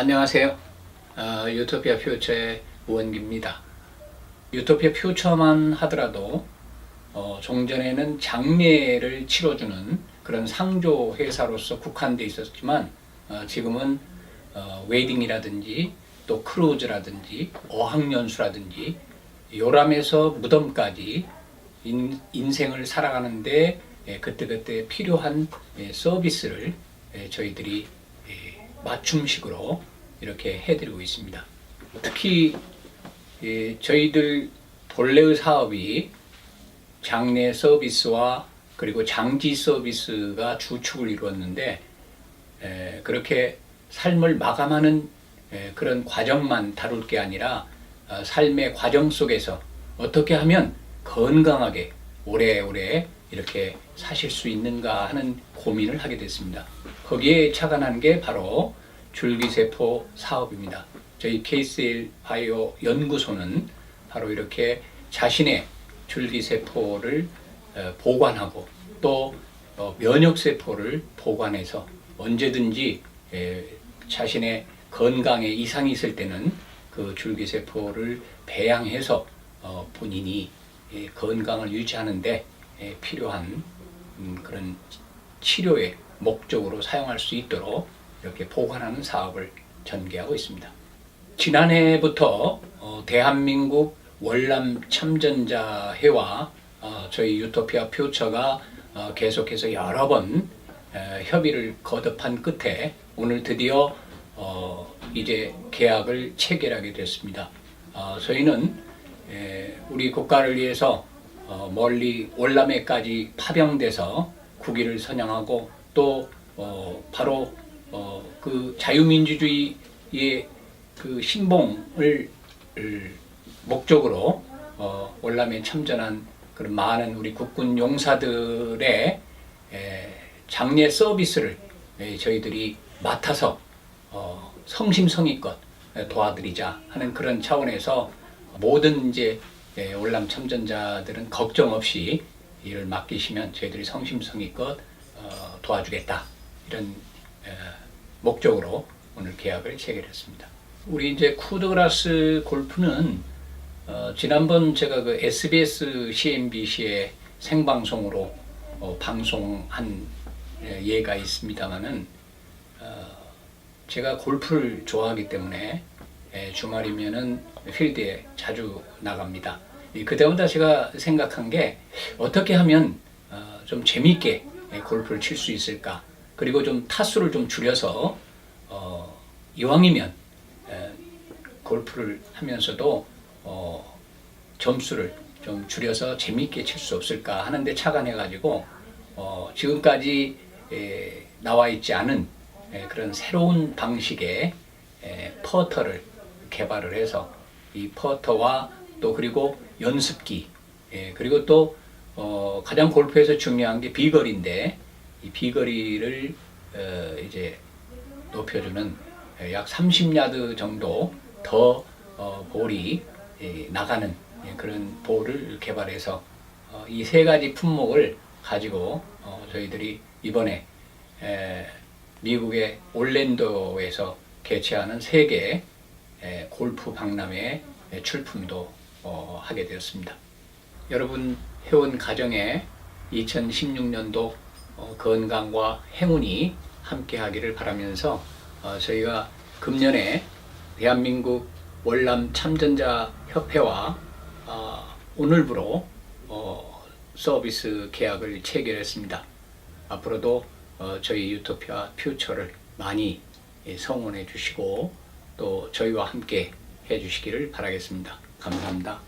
안녕하세요. 어, 유토피아 퓨처의 우원기입니다. 유토피아 퓨처만 하더라도 어, 종전에는 장례를 치러주는 그런 상조 회사로서 국한돼 있었지만 어, 지금은 어, 웨딩이라든지 또 크루즈라든지 어학연수라든지 요람에서 무덤까지 인, 인생을 살아가는데 예, 그때그때 필요한 예, 서비스를 예, 저희들이 예, 맞춤식으로 이렇게 해드리고 있습니다. 특히 예, 저희들 본래의 사업이 장례 서비스와 그리고 장지 서비스가 주축을 이루었는데 에, 그렇게 삶을 마감하는 에, 그런 과정만 다룰 게 아니라 어, 삶의 과정 속에서 어떻게 하면 건강하게 오래오래 이렇게 사실 수 있는가 하는 고민을 하게 됐습니다. 거기에 착안한 게 바로 줄기세포 사업입니다. 저희 KCL 바이오 연구소는 바로 이렇게 자신의 줄기세포를 어, 보관하고 또 어, 면역세포를 보관해서 언제든지 에, 자신의 건강에 이상이 있을 때는 그 줄기세포를 배양해서 어, 본인이 예, 건강을 유지하는데 예, 필요한 음, 그런 치료의 목적으로 사용할 수 있도록 이렇게 보관하는 사업을 전개하고 있습니다. 지난해부터 어, 대한민국 월남 참전자 회와 어, 저희 유토피아 퓨처가 어, 계속해서 여러 번 에, 협의를 거듭한 끝에 오늘 드디어 어, 이제 계약을 체결하게 됐습니다. 어, 저희는 에, 우리 국가를 위해서 어, 멀리 월남에까지 파병돼서 국위를 선양하고 또 어, 바로 어, 그 자유민주주의의 그 신봉을 을 목적으로 어, 월남에 참전한 그런 많은 우리 국군 용사들의 에, 장례 서비스를 에, 저희들이 맡아서 어, 성심성의껏 도와드리자 하는 그런 차원에서 모든 이제 예, 월남 참전자들은 걱정 없이 일을 맡기시면 저희들이 성심성의껏 어, 도와주겠다 이런 에, 목적으로 오늘 계약을 체결했습니다. 우리 이제 쿠드그라스 골프는 어, 지난번 제가 그 SBS CNBC의 생방송으로 어, 방송한 예, 예가 있습니다만은 어, 제가 골프를 좋아하기 때문에 예, 주말이면은 필드에 자주 나갑니다. 제가 생각한 게 어떻게 하면 어, 좀 재미있게 예, 골프를 칠 수 있을까? 그리고 좀 타수를 좀 줄여서 어, 이왕이면 에, 골프를 하면서도 어, 점수를 좀 줄여서 재미있게 칠 수 없을까 하는데 착안해가지고 어, 지금까지 에, 나와 있지 않은 에, 그런 새로운 방식의 에, 퍼터를 개발을 해서 이 퍼터와 또 그리고 연습기 예, 그리고 또 어, 가장 골프에서 중요한 게 비거리인데 이 비거리를 어, 이제 높여주는 예, 약 30야드 정도 더 어, 볼이 예, 나가는 예, 그런 볼을 개발해서 어, 이세 가지 품목을 가지고 어, 저희들이 이번에 에, 미국의 올랜도에서 개최하는 세계 에, 골프 박람회 에, 출품도 어, 하게 되었습니다. 여러분 회원 가정에 2016년도 어, 건강과 행운이 함께하기를 바라면서 어, 저희가 금년에 대한민국 월남 참전자 협회와 어, 오늘부로 어, 서비스 계약을 체결했습니다. 앞으로도 어, 저희 유토피아 퓨처를 많이 예, 성원해 주시고 또 저희와 함께 해 주시기를 바라겠습니다. 감사합니다.